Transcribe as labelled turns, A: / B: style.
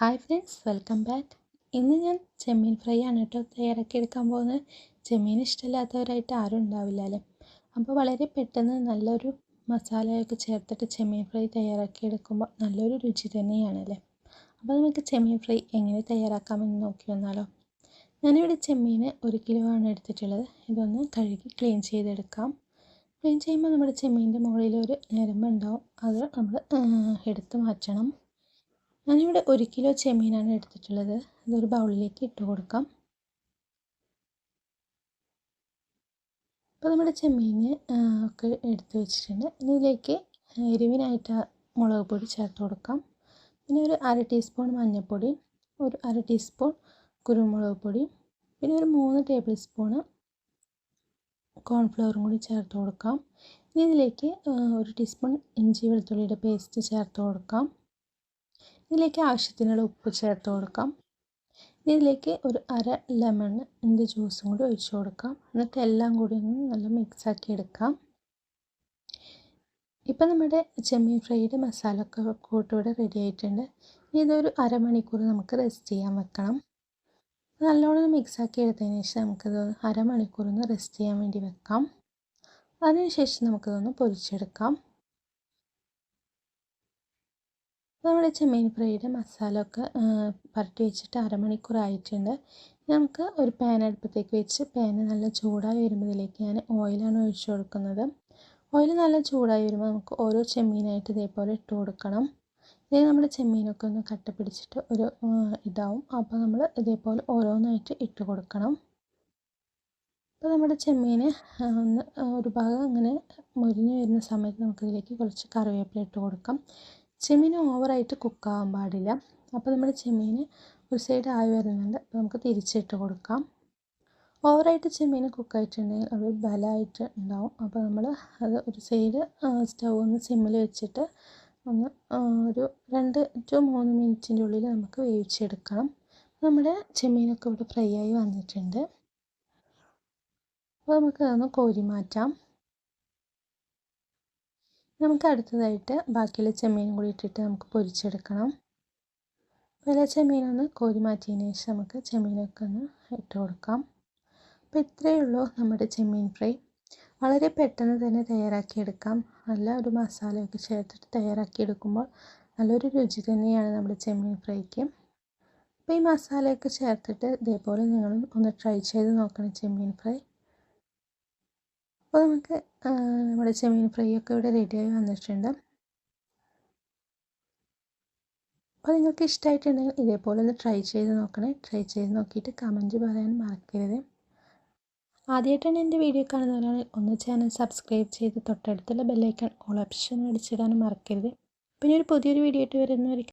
A: Hi friends welcome back. ഇന്ന് ഞാൻ ചെമ്മീൻ fry ആണ് കേട്ടോ തയ്യാറാക്കി എടുക്കാൻ പോകുന്നത്. ചെമ്മീൻ ഇഷ്ടമില്ലാത്തവരായിട്ട് ആരും ഉണ്ടാവില്ലല്ലേ അപ്പോൾ വളരെ പെട്ടെന്ന് നല്ലൊരു മസാലയൊക്കെ ചേർത്തിട്ട് ചെമ്മീൻ ഫ്രൈ തയ്യാറാക്കി എടുക്കുമ്പോൾ നല്ലൊരു രുചി തന്നെയാണല്ലേ അപ്പോൾ നമുക്ക് ചെമ്മീൻ ഫ്രൈ എങ്ങനെ തയ്യാറാക്കാമെന്ന് നോക്കി വന്നാലോ. ഞാനിവിടെ ചെമ്മീൻ ഒരു കിലോ ആണ് എടുത്തിട്ടുള്ളത്. ഇതൊന്ന് കഴുകി ക്ലീൻ ചെയ്തെടുക്കാം. ക്ലീൻ ചെയ്യുമ്പോൾ നമ്മുടെ ചെമ്മീന്റെ മുകളിൽ ഒരു ഞരമ്പുണ്ടാവും. അത് നമ്മൾ എടുത്ത് മാറ്റണം. ഞാനിവിടെ ഒരു കിലോ ചെമ്മീനാണ് എടുത്തിട്ടുള്ളത്. അതൊരു ബൗളിലേക്ക് ഇട്ട് കൊടുക്കാം. അപ്പോൾ നമ്മുടെ ചെമ്മീന് ഒക്കെ എടുത്ത് വെച്ചിട്ടുണ്ട്. ഇതിലേക്ക് എരിവിനായിട്ട് മുളക് പൊടി ചേർത്ത് കൊടുക്കാം. പിന്നെ ഒരു അര ടീസ്പൂൺ മഞ്ഞൾപ്പൊടി ഒരു അര ടീസ്പൂൺ കുരുമുളക് പൊടി പിന്നെ ഒരു മൂന്ന് ടേബിൾ സ്പൂണ് കോൺഫ്ലവറും കൂടി ചേർത്ത് കൊടുക്കാം. ഇനി ഇതിലേക്ക് ഒരു ടീസ്പൂൺ ഇഞ്ചി വെളുത്തുള്ളിയുടെ പേസ്റ്റ് ചേർത്ത് കൊടുക്കാം. ഇതിലേക്ക് ആവശ്യത്തിനുള്ള ഉപ്പ് ചേർത്ത് കൊടുക്കാം. ഇതിലേക്ക് ഒരു അര ലെമൺ ലെമണിന്റെ ജ്യൂസും കൂടി ഒഴിച്ചു കൊടുക്കാം. എന്നിട്ട് എല്ലാം കൂടി ഒന്ന് നല്ല മിക്സാക്കി എടുക്കാം. ഇപ്പം നമ്മുടെ ചെമ്മീൻ ഫ്രൈഡ് മസാല ഒക്കെ കൂട്ടിവിടെ റെഡി ആയിട്ടുണ്ട്. ഇനി ഇതൊരു അരമണിക്കൂർ നമുക്ക് റെസ്റ്റ് ചെയ്യാൻ വെക്കണം. നല്ലോണം മിക്സാക്കി എടുത്തതിന് ശേഷം നമുക്കിത് അരമണിക്കൂർ ഒന്ന് റെസ്റ്റ് ചെയ്യാൻ വേണ്ടി വെക്കാം. അതിനുശേഷം നമുക്കിതൊന്ന് പൊരിച്ചെടുക്കാം. നമ്മുടെ ചെമ്മീൻ ഫ്രൈയുടെ മസാല ഒക്കെ പരട്ടി വെച്ചിട്ട് അരമണിക്കൂർ ആയിട്ടുണ്ട് നമുക്ക് ഒരു പാൻ അടുപ്പത്തേക്ക് വെച്ച് പാൻ നല്ല ചൂടായി വരുമ്പോഴേക്ക് ഞാൻ ഓയിലാണ് ഒഴിച്ചു കൊടുക്കുന്നത്. ഓയിൽ നല്ല ചൂടായി വരുമ്പോൾ നമുക്ക് ഓരോ ചെമ്മീനായിട്ട് ഇതേപോലെ ഇട്ട് കൊടുക്കണം. ഇതേ നമ്മുടെ ചെമ്മീനൊക്കെ ഒന്ന് കട്ട പിടിച്ചിട്ട് ഒരു ഇതാവും. അപ്പോൾ നമ്മൾ ഇതേപോലെ ഓരോന്നായിട്ട് ഇട്ട് കൊടുക്കണം. അപ്പോൾ നമ്മുടെ ചെമ്മീന് ഒന്ന് ഒരു ഭാഗം അങ്ങനെ മുരിഞ്ഞ് വരുന്ന സമയത്ത് നമുക്കിതിലേക്ക് കുറച്ച് കറിവേപ്പില ഇട്ട് കൊടുക്കാം. ചെമ്മീൻ ഓവറായിട്ട് കുക്കാവാൻ പാടില്ല. അപ്പോൾ നമ്മുടെ ചെമ്മീൻ ഒരു സൈഡ് ആയി വരുന്നുണ്ട്. അപ്പോൾ നമുക്ക് തിരിച്ചിട്ട് കൊടുക്കാം. ഓവറായിട്ട് ചെമ്മീൻ കുക്കായിട്ടുണ്ടെങ്കിൽ അത് ബലമായിട്ട് ഉണ്ടാവും. അപ്പോൾ നമ്മൾ അത് ഒരു സൈഡ് സ്റ്റൗ ഒന്ന് സിമ്മിൽ വെച്ചിട്ട് ഒന്ന് ഒരു രണ്ട് ടു മൂന്ന് മിനിറ്റിന്റെ ഉള്ളിൽ നമുക്ക് വേവിച്ചെടുക്കണം. നമ്മുടെ ചെമ്മീനൊക്കെ ഇവിടെ ഫ്രൈ ആയി വന്നിട്ടുണ്ട്. അപ്പോൾ നമുക്ക് അതൊന്ന് കോരി മാറ്റാം. നമുക്ക് അടുത്തതായിട്ട് ബാക്കിയുള്ള ചെമ്മീനും കൂടി ഇട്ടിട്ട് നമുക്ക് പൊരിച്ചെടുക്കണം. അപ്പോൾ ചെമ്മീനൊന്ന് കോരി മാറ്റിയതിന് ശേഷം നമുക്ക് ചെമ്മീനൊക്കെ ഒന്ന് ഇട്ട് കൊടുക്കാം. അപ്പോൾ ഇത്രയേ ഉള്ളൂ നമ്മുടെ ചെമ്മീൻ ഫ്രൈ. വളരെ പെട്ടെന്ന് തന്നെ തയ്യാറാക്കിയെടുക്കാം നല്ല ഒരു മസാലയൊക്കെ ചേർത്തിട്ട് തയ്യാറാക്കിയെടുക്കുമ്പോൾ നല്ലൊരു രുചി തന്നെയാണ് നമ്മുടെ ചെമ്മീൻ ഫ്രൈക്ക്. അപ്പോൾ ഈ മസാലയൊക്കെ ചേർത്തിട്ട് ഇതേപോലെ നിങ്ങളും ഒന്ന് ട്രൈ ചെയ്ത് നോക്കണം ചെമ്മീൻ ഫ്രൈ. അപ്പോൾ നമുക്ക് നമ്മുടെ ചെമ്മീൻ ഫ്രൈ ഒക്കെ ഇവിടെ റെഡിയായി വന്നിട്ടുണ്ട്. അപ്പോൾ നിങ്ങൾക്ക് ഇഷ്ടമായിട്ടുണ്ടെങ്കിൽ ഇതേപോലെ ഒന്ന് ട്രൈ ചെയ്ത് നോക്കണേ. ട്രൈ ചെയ്ത് നോക്കിയിട്ട് കമന്റ് പറയാൻ മറക്കരുത്. ആദ്യമായിട്ടാണ് എന്റെ വീഡിയോ കാണുന്നവരാണെങ്കിൽ ഒന്ന് ചാനൽ സബ്സ്ക്രൈബ് ചെയ്ത് തൊട്ടടുത്തുള്ള ബെല്ലൈക്കൺ ഓൾ ഓപ്ഷൻ അടിച്ചിടാനും മറക്കരുത്. പിന്നെ ഒരു പുതിയൊരു വീഡിയോ ആയിട്ട് വരുന്നവർക്ക്